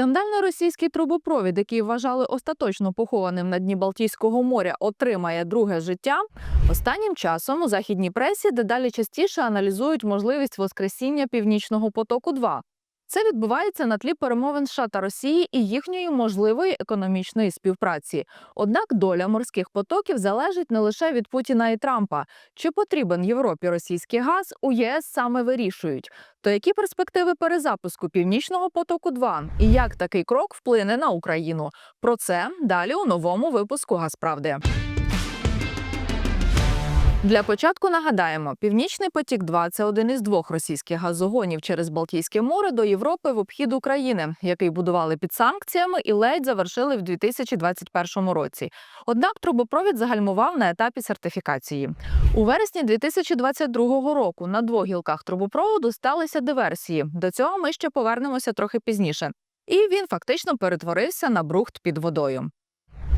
Скандальний російський трубопровід, який вважали остаточно похованим на дні Балтійського моря, отримає друге життя. Останнім часом у західній пресі дедалі частіше аналізують можливість воскресіння північного потоку. 2 це відбувається на тлі перемовин США та Росії і їхньої можливої економічної співпраці. Однак доля морських потоків залежить не лише від Путіна і Трампа. Чи потрібен Європі російський газ у ЄС саме вирішують. То які перспективи перезапуску північного потоку 2 і як такий крок вплине на Україну? Про це далі у новому випуску Газправди. Для початку нагадаємо, Північний потік 2 це один із двох російських газогонів через Балтійське море до Європи в обхід України, який будували під санкціями і ледь завершили в 2021 році. Однак трубопровід загальмував на етапі сертифікації. У вересні 2022 року на двох гілках трубопроводу сталися диверсії. До цього ми ще повернемося трохи пізніше. І він фактично перетворився на брухт під водою.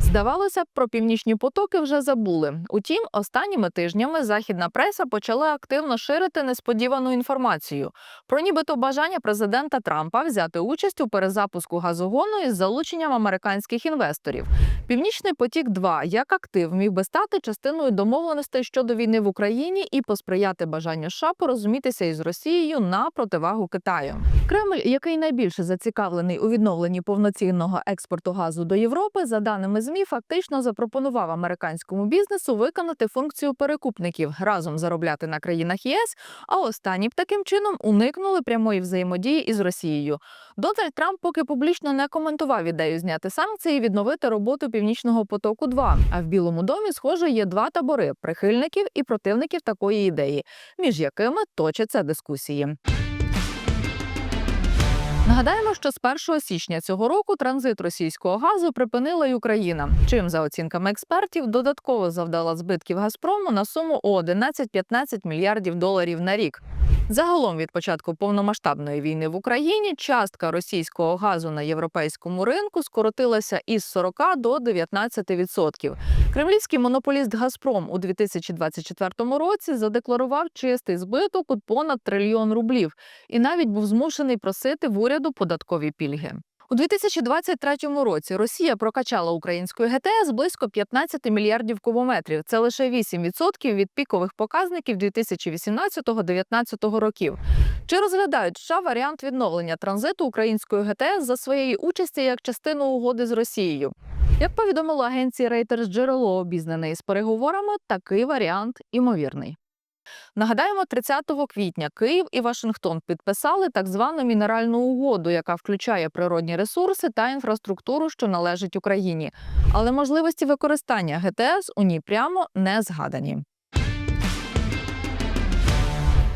Здавалося б, про північні потоки вже забули. Утім, останніми тижнями західна преса почала активно ширити несподівану інформацію про нібито бажання президента Трампа взяти участь у перезапуску газогону із залученням американських інвесторів. Північний потік 2 як актив міг би стати частиною домовленостей щодо війни в Україні і посприяти бажанню США порозумітися із Росією на противагу Китаю. Кремль, який найбільше зацікавлений у відновленні повноцінного експорту газу до Європи, за даними ЗМІ, фактично запропонував американському бізнесу виконати функцію перекупників разом заробляти на країнах ЄС. А останні б таким чином уникнули прямої взаємодії із Росією. Дональд Трамп поки публічно не коментував ідею зняти санкції і відновити роботу північного потоку. 2 а в Білому домі, схоже, є два табори прихильників і противників такої ідеї, між якими точаться дискусії. Нагадаємо, що з 1 січня цього року транзит російського газу припинила й Україна. Чим, за оцінками експертів, додатково завдала збитків Газпрому на суму у 11-15 мільярдів доларів на рік. Загалом від початку повномасштабної війни в Україні частка російського газу на європейському ринку скоротилася із 40 до 19%. Кремлівський монополіст Газпром у 2024 році задекларував чистий збиток у понад трильйон рублів і навіть був змушений просити в уряду податкові пільги. У 2023 році Росія прокачала української ГТС близько 15 мільярдів кубометрів. Це лише 8% від пікових показників 2018-2019 років. Чи розглядають США варіант відновлення транзиту української ГТС за своєї участі як частину угоди з Росією? Як повідомила агенція Reuters джерело обізнане із переговорами, такий варіант імовірний. Нагадаємо, 30 квітня Київ і Вашингтон підписали так звану мінеральну угоду, яка включає природні ресурси та інфраструктуру, що належить Україні. Але можливості використання ГТС у ній прямо не згадані.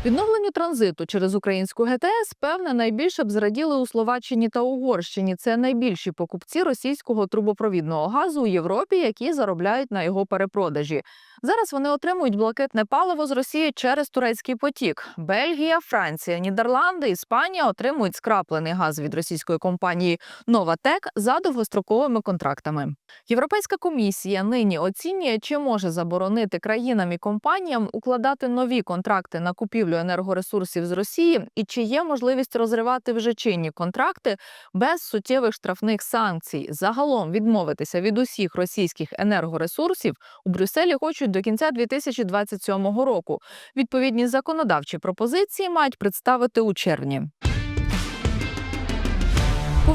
Відновленню транзиту через українську ГТС певне найбільше б зраділи у Словаччині та Угорщині. Це найбільші покупці російського трубопровідного газу у Європі, які заробляють на його перепродажі. Зараз вони отримують блакитне паливо з Росії через турецький потік. Бельгія, Франція, Нідерланди, Іспанія отримують скраплений газ від російської компанії Новатек за довгостроковими контрактами. Європейська комісія нині оцінює, чи може заборонити країнам і компаніям укладати нові контракти на купівлю енергоресурсів з Росії, і чи є можливість розривати вже чинні контракти без суттєвих штрафних санкцій. Загалом відмовитися від усіх російських енергоресурсів у Брюсселі хочуть до кінця 2027 року. Відповідні законодавчі пропозиції мають представити у червні.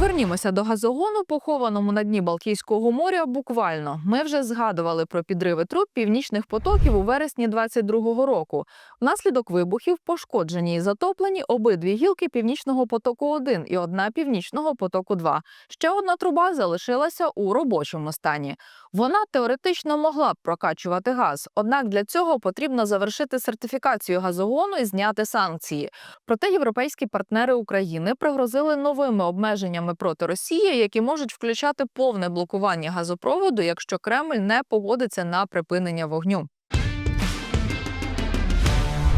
Повернімося до газогону, похованому на дні Балтійського моря. Буквально ми вже згадували про підриви труб північних потоків у вересні 22-го року. Внаслідок вибухів пошкоджені і затоплені обидві гілки північного потоку 1 і одна північного потоку 2 Ще одна труба залишилася у робочому стані. Вона теоретично могла б прокачувати газ, однак для цього потрібно завершити сертифікацію газогону і зняти санкції. Проте європейські партнери України пригрозили новими обмеженнями проти Росії, які можуть включати повне блокування газопроводу, якщо Кремль не погодиться на припинення вогню.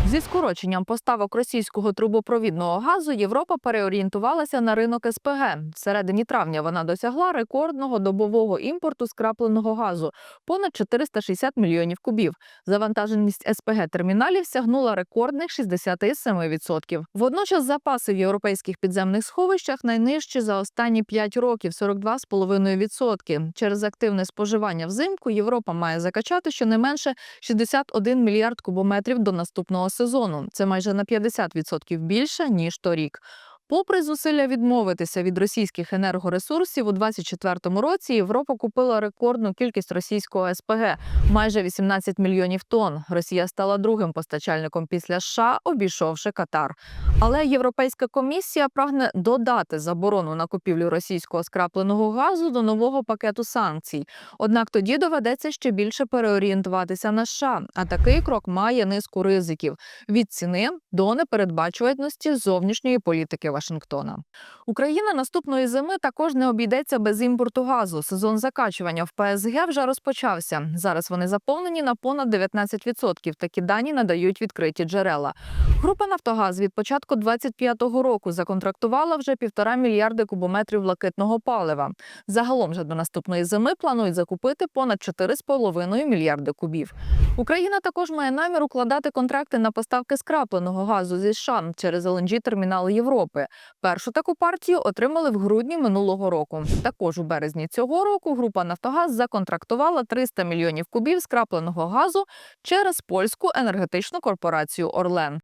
Зі скороченням поставок російського трубопровідного газу Європа переорієнтувалася на ринок СПГ. В середині травня вона досягла рекордного добового імпорту скрапленого газу понад 460 мільйонів кубів. Завантаженість СПГ терміналів сягнула рекордних 67%. Водночас запаси в європейських підземних сховищах найнижчі за останні 5 років 42,5%. Через активне споживання взимку Європа має закачати щонайменше 61 мільярд кубометрів до наступного сезону. Це майже на 50% більше ніж торік. Попри зусилля відмовитися від російських енергоресурсів, у 2024 році Європа купила рекордну кількість російського СПГ майже 18 мільйонів тонн. Росія стала другим постачальником після США, обійшовши Катар. Але Європейська комісія прагне додати заборону на купівлю російського скрапленого газу до нового пакету санкцій. Однак тоді доведеться ще більше переорієнтуватися на США. А такий крок має низку ризиків від ціни до непередбачуваності зовнішньої політики Вашингтона. Україна наступної зими також не обійдеться без імпорту газу. Сезон закачування в ПСГ вже розпочався. Зараз вони заповнені на понад 19%. Такі дані надають відкриті джерела. Група Нафтогаз від початку 25-го року законтрактувала вже півтора мільярди кубометрів блакитного палива. Загалом же до наступної зими планують закупити понад 4,5 мільярди кубів. Україна також має намір укладати контракти на поставки скрапленого газу зі США через lng термінали Європи. Першу таку партію отримали в грудні минулого року. Також у березні цього року група Нафтогаз законтрактувала 300 мільйонів кубів скрапленого газу через польську енергетичну корпорацію Орлен.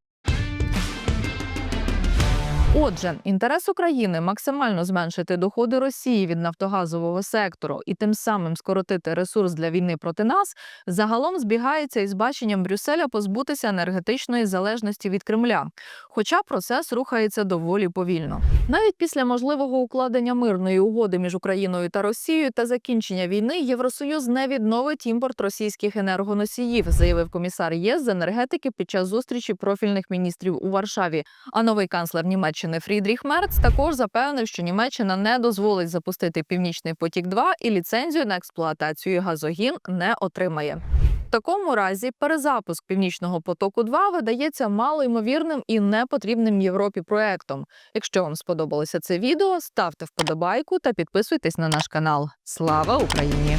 Отже, інтерес України максимально зменшити доходи Росії від нафтогазового сектору і тим самим скоротити ресурс для війни проти нас загалом збігається із баченням Брюсселя позбутися енергетичної залежності від Кремля. Хоча процес рухається доволі повільно. Навіть після можливого укладення мирної угоди між Україною та Росією та закінчення війни Євросоюз не відновить імпорт російських енергоносіїв, заявив комісар ЄС з енергетики під час зустрічі профільних міністрів у Варшаві. А новий канцлер Німеччини Фрідріх Мерц також запевнив, що Німеччина не дозволить запустити Північний потік 2 і ліцензію на експлуатацію газогін не отримає. В такому разі перезапуск північного потоку 2 видається малоймовірним і непотрібним Європі проектом. Якщо вам сподобалося це відео, ставте вподобайку та підписуйтесь на наш канал. Слава Україні!